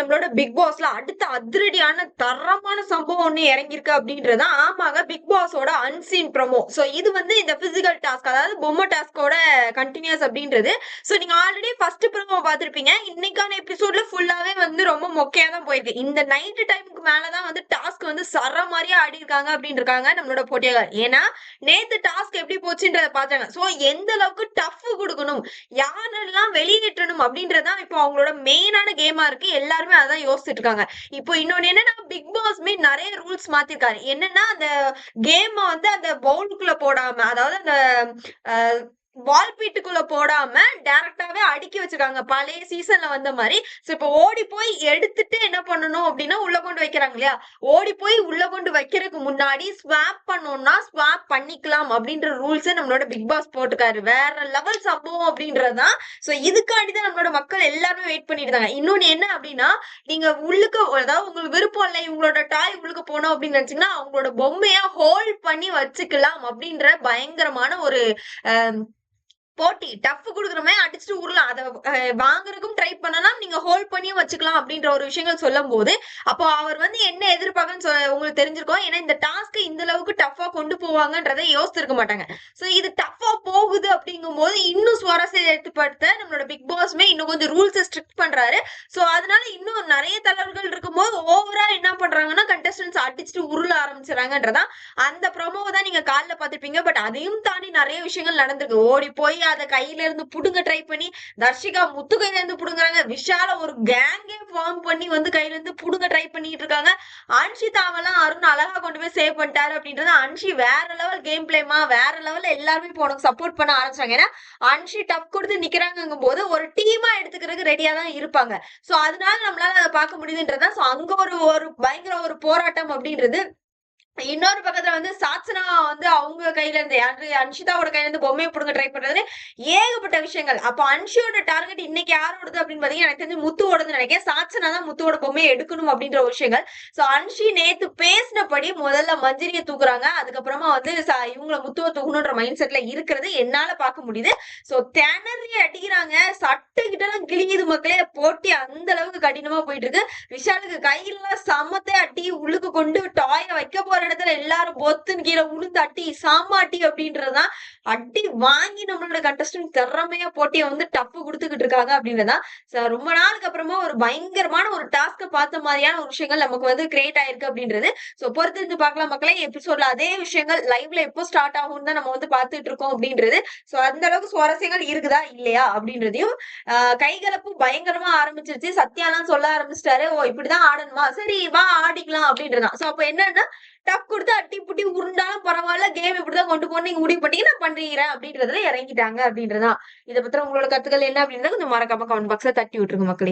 நம்மளோட பிக் பாஸ்ல அடுத்த அதிரடியான தரமான சம்பவம் ஒண்ணு இறங்கியிருக்கு அப்படின்றது ஆமாங்க பிக் பாஸோட அன்சீன் ப்ரோமோ சோ இது வந்து இந்த பிசிக்கல் டாஸ்க் அதாவது பொம்மை டாஸ்கோட கண்டினியூஸ் அப்படின்றது. சோ நீங்க ஆல்ரெடி ஃபர்ஸ்ட் ப்ரோமோ பார்த்திருப்பீங்க. இன்னைக்கான எபிசோட்ல ஃபுல்லாவே வந்து ரொம்ப மொக்கையா தான் போயிருக்கு. இந்த நைட்டு டைமுக்கு மேலதான் வந்து டாஸ்க் வந்து சர மாதிரியே ஆடி இருக்காங்க அப்படின்னு இருக்காங்க நம்மளோட போட்டியாளர். ஏன்னா நேத்து டாஸ்க் எப்படி போச்சுன்றத பார்த்தாங்க. சோ எந்த அளவுக்கு டஃப் கொடுக்கணும் யாரெல்லாம் வெளியேற்றணும் அப்படின்றதுதான் இப்போ அவங்களோட மெயினான கேமா இருக்கு. எல்லாரும் எல்லாருமே அதான் யோசிச்சுட்டு இருக்காங்க. இப்போ இன்னொன்னு என்னன்னா பிக் பாஸ்மே நிறைய ரூல்ஸ் மாத்திருக்காரு. என்னன்னா அந்த கேம் வந்து அந்த பவுலுக்குள்ள போடாம அதாவது அந்த வால் பீட்டுக்குள்ள போடாம டைரக்டாவே அடுக்கி வச்சிருக்காங்க. பழைய சீசன்ல வந்த மாதிரி. சோ இப்போ ஓடி போய் எடுத்துட்டு என்ன பண்ணணும் அப்படின்னா உள்ள கொண்டு வைக்கிறாங்க இல்லையா? ஓடி போய் உள்ள கொண்டு வைக்கிறதுக்கு முன்னாடி ஸ்வாப் பண்ணோம்னா ஸ்வாப் பண்ணிக்கலாம் அப்படின்ற ரூல்ஸ் நம்மளோட பிக் பாஸ் போட்டுக்காரு. வேற லெவல் சம்பவம் அப்படின்றதுதான். சோ இதுக்காண்டி தான் நம்மளோட மக்கள் எல்லாருமே வெயிட் பண்ணிட்டு இருந்தாங்க. இன்னொன்னு என்ன அப்படின்னா நீங்க உள்ளுக்கு அதாவது உங்களுக்கு விருப்பம் இல்லை இவங்களோட டாய் உள்ளுக்கு போனோம் அப்படின்னு நினைச்சீங்கன்னா அவங்களோட பொம்மையா ஹோல்ட் பண்ணி வச்சுக்கலாம் அப்படின்ற பயங்கரமான ஒரு போட்டி. டஃப் கொடுக்குறமே அடிச்சுட்டு உருலாம் அதை வாங்குறதுக்கும் ட்ரை பண்ணலாம். நீங்க ஹோல்ட் பண்ணியும் வச்சுக்கலாம் அப்படின்ற ஒரு விஷயங்கள் சொல்லும் போது அப்போ அவர் வந்து என்ன எதிர்பார்க்கன்னு உங்களுக்கு தெரிஞ்சிருக்கும். ஏன்னா இந்த டாஸ்க் இந்த அளவுக்கு டஃபா கொண்டு போவாங்கன்றதை யோசிச்சிருக்க மாட்டாங்க. சோ இது டஃபா போகுது அப்படிங்கும் போது இன்னும் சுவாரஸ்யப்படுத்த ஏற்படுத்த நம்மளோட பிக் பாஸ்மே இன்னும் கொஞ்சம் ரூல்ஸ் ஸ்ட்ரிக்ட் பண்றாரு. சோ அதனால இன்னும் நிறைய தலைவர்கள் இருக்கும்போது ஓவரா என்ன பண்றாங்கன்னா கண்டஸ்டன்ஸ் அடிச்சுட்டு உருள ஆரம்பிச்சிடறாங்கன்றதா அந்த ப்ரோமோவை தான் நீங்க காலில் பார்த்துருப்பீங்க. பட் அதையும் தாண்டி நிறைய விஷயங்கள் நடந்திருக்கு. ஓடி போய் அதை கையில இருந்து புடுங்க ட்ரை பண்ணி தர்ஷிகா முத்து கையில இருந்து புடுங்குறாங்க. விஷால ஒரு கேங்கே ஃபார்ம் பண்ணி வந்து கையில இருந்து புடுங்க ட்ரை பண்ணிட்டு இருக்காங்க. அன்ஷிதாவெல்லாம் அருண் அழகா கொண்டு போய் சேவ் பண்ணிட்டாரு அப்படின்றது அன்ஷி வேற லெவல் கேம் பிளேமா வேற லெவல்ல எல்லாருமே இப்போ உனக்கு சப்போர்ட் பண்ண ஆரம்பிச்சாங்க. ஏன்னா அன்ஷி டப் கொடுத்து நிக்கிறாங்கங்கும் போது ஒரு டீமா எடுத்துக்கிறதுக்கு ரெடியா தான் இருப்பாங்க. சோ அதனால நம்மளால அதை பார்க்க முடியுதுன்றதா சோ அங்க ஒரு ஒரு பயங்கர ஒரு போராட்டம் அப்படின்றது இன்னொரு பக்கத்துல வந்து சாத்சனா வந்து அவங்க கையில இருந்து யாரு? அன்ஷிதாவோட கையில இருந்து பொம்மையை பிடுங்க ட்ரை பண்றது ஏகப்பட்ட விஷயங்கள். அப்ப அன்ஷியோட டார்கெட் இன்னைக்கு யாரோடது அப்படின்னு பாத்தீங்கன்னா எனக்கு தெரிஞ்சு முத்துவோடது நினைக்கிறேன். சாத்சனா தான் முத்துவோட பொம்மையை எடுக்கணும் அப்படின்ற விஷயங்கள். சோ அன்ஷி நேத்து பேசினபடி முதல்ல மஞ்சிரிய தூக்குறாங்க. அதுக்கப்புறமா வந்து ச- இவங்கள முத்துவ தூக்கணுன்ற மைண்ட் செட்ல இருக்கிறது என்னால பார்க்க முடியுது. சோ திணறி அடிக்கிறாங்க. சட்டை கிட்ட எல்லாம் மக்களே. போட்டி அந்த அளவுக்கு கடினமா போயிட்டு இருக்கு. விஷாலுக்கு கையில சமத்தை அட்டி உள்ளுக்கு கொண்டு டாய வைக்க போற இடத்துல எல்லாரும் பொத்துன்னு கீழே உளுந்து அட்டி சாமாட்டி அப்படின்றதுதான் அடி வாங்கி நம்மளோட கண்டஸ்டன்ட் திறமையா போட்டியை வந்து டப்பு கொடுத்துக்கிட்டு இருக்காங்க அப்படின்றதா. ரொம்ப நாளுக்கு அப்புறமா ஒரு பயங்கரமான ஒரு டாஸ்க பார்த்த மாதிரியான ஒரு விஷயங்கள் நமக்கு வந்து கிரியேட் ஆயிருக்கு அப்படின்றது. சோ பொறுத்திருந்து பார்க்கலாம் மக்களே எபிசோட்ல அதே விஷயங்கள் லைவ்ல எப்போ ஸ்டார்ட் ஆகும்னு தான் நம்ம வந்து பார்த்துட்டு இருக்கோம் அப்படின்றது. சோ அந்த அளவுக்கு சுவாரஸ்யங்கள் இருக்குதா இல்லையா அப்படின்றதையும் ஆஹ் கைகலப்பு பயங்கரமா ஆரம்பிச்சிருச்சு. சத்யாலாம் சொல்ல ஆரம்பிச்சிட்டாரு. ஓ இப்படிதான் ஆடணுமா? சரி வா ஆடிக்கலாம் அப்படின்றதான். சோ அப்ப என்னன்னா டப் கொடுத்து அட்டி புட்டி உருண்டாலும் பரவாயில்ல கேம் இப்படிதான் கொண்டு போகணும் நீங்க முடிவு பண்ணீங்கன்னா நான் பண்றீங்க அப்படின்றதுல இறங்கிட்டாங்க அப்படின்றதான் இதை பத்திரம் உங்களோட கருத்துக்கள் என்ன அப்படின்றத கொஞ்சம் மறக்காம கமெண்ட் பாக்ஸ்ல தட்டி விட்டுருங்க மக்களே.